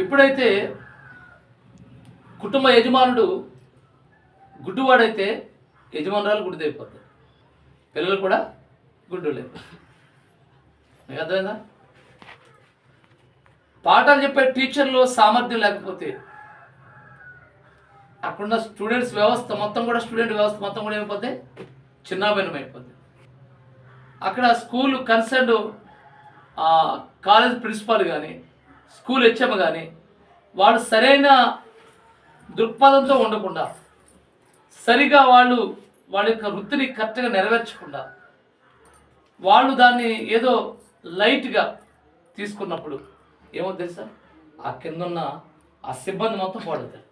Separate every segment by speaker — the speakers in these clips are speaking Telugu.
Speaker 1: ఎప్పుడైతే కుటుంబ యజమానుడు గుడ్డువాడైతే యజమానురాలు గుడ్డిదైపోతుంది పిల్లలు కూడా గుడ్డులే. మీకు అర్థమైందా? పాఠాలు చెప్పే టీచర్లు సామర్థ్యం లేకపోతే అక్కడున్న స్టూడెంట్స్ వ్యవస్థ మొత్తం కూడా స్టూడెంట్ వ్యవస్థ మొత్తం కూడా ఏమైపోతే చిన్నాభిన్నం అయిపోతుంది అక్కడ స్కూల్ కన్సర్న్ కాలేజ్ ప్రిన్సిపాల్ కానీ స్కూల్ హెచ్ఎం కానీ వాళ్ళు సరైన దృక్పథంతో ఉండకుండా సరిగా వాళ్ళు వాళ్ళ యొక్క వృత్తిని కరెక్ట్గా నెరవేర్చకుండా వాళ్ళు దాన్ని ఏదో లైట్గా తీసుకున్నప్పుడు ఏమో తెలుసా? ఆ కింద ఉన్న ఆ సిబ్బంది మొత్తం పాడుతారు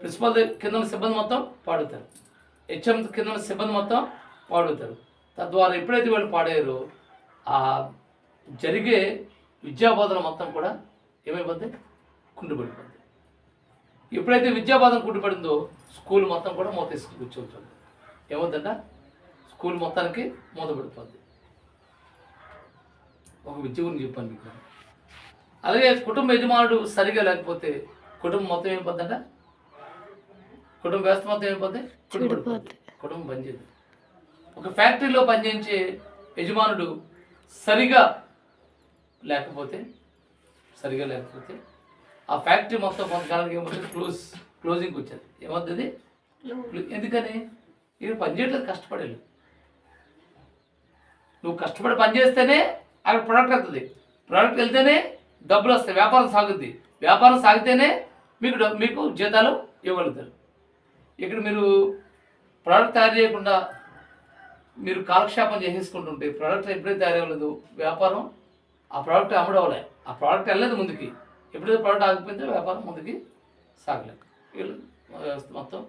Speaker 1: ప్రిన్సిపల్ కింద ఉన్న సిబ్బంది మొత్తం పాడుతారు హెచ్ఎం కింద ఉన్న సిబ్బంది మొత్తం పాడుతారు తద్వారా ఎప్పుడైతే వాళ్ళు పాడారో ఆ జరిగే విద్యాబోధన మొత్తం కూడా ఏమైపోద్ది? కుంటుపడిపోద్ది ఎప్పుడైతే విద్యాబోధన కుంటుపడిందో స్కూల్ మొత్తం కూడా మూత తీసుకుని కూర్చోవచ్చు ఏమవుతుందంట? స్కూల్ మొత్తానికి మూతపడిపోద్ది ఒక విద్య గురించి చెప్పాను మీకు. అలాగే కుటుంబ యజమానుడు సరిగా లేకపోతే కుటుంబం మొత్తం ఏమైపోద్దంట? కుటుంబ వ్యవస్థ మొత్తం ఏమైపోద్ది? కుటుంబం పనిచేయదు. ఒక ఫ్యాక్టరీలో పనిచేయించే యజమానుడు సరిగా లేకపోతే సరిగా లేకపోతే ఆ ఫ్యాక్టరీ మొత్తం కొంతకాలానికి ఏమవుతుంది క్లోజ్ క్లోజింగ్కి వచ్చేది. ఏమవుతుంది ఎందుకని? ఇక్కడ పని చేయట్లేదు కష్టపడేది నువ్వు కష్టపడి పని చేస్తేనే అక్కడ ప్రోడక్ట్ వెళ్తుంది. ప్రోడక్ట్ వెళ్తేనే డబ్బులు వస్తాయి వ్యాపారం సాగుద్ది. వ్యాపారం సాగితేనే మీకు మీకు జీతాలు ఇవ్వగలుగుతారు. ఇక్కడ మీరు ప్రోడక్ట్ తయారు చేయకుండా మీరు కాలక్షేపం చేసేసుకుంటుంటే ప్రోడక్ట్ ఎప్పుడైతే తయారవ్వలేదు వ్యాపారం ఆ ప్రోడక్ట్ అమ్ముడవలే ఆ ప్రోడక్ట్ వెళ్ళలేదు ముందుకి. ఎప్పుడైతే ప్రోడక్ట్ ఆగిపోయిందో వ్యాపారం ముందుకి సాగలేదు. వీళ్ళు వ్యవస్థ మొత్తం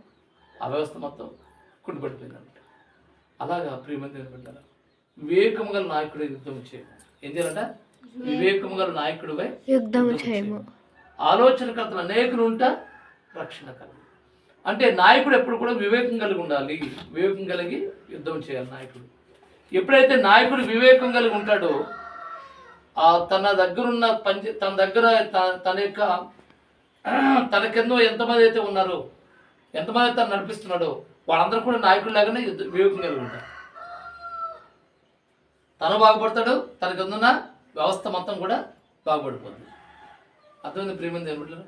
Speaker 1: ఆ వ్యవస్థ మొత్తం కుంటుపడిపోయింది అనమాట అలాగా ప్రియమంది పెట్టారు వివేకము గల నాయకుడు యుద్ధం చేయము. ఏం చేయాలంట? వివేకము గల నాయకుడిపై
Speaker 2: యుద్ధము చేయము.
Speaker 1: ఆలోచనకర్తలు అనేకులు ఉంటా రక్షణ కలుగు అంటే నాయకుడు ఎప్పుడు కూడా వివేకం కలిగి ఉండాలి. వివేకం కలిగి యుద్ధం చేయాలి నాయకుడు. ఎప్పుడైతే నాయకుడు వివేకం కలిగి ఉంటాడో తన దగ్గరున్న పంచ తన దగ్గర తన యొక్క తన కింద ఎంతమంది అయితే ఉన్నారో ఎంతమంది అయితే తను నడిపిస్తున్నాడో వాళ్ళందరూ కూడా నాయకుడిలాగానే వివేకం కలిగి ఉంటారు. తను బాగుపడతాడు తన కింద ఉన్న వ్యవస్థ మొత్తం కూడా బాగుపడిపోతుంది. అర్థమైంది ప్రేమ ఏమిటో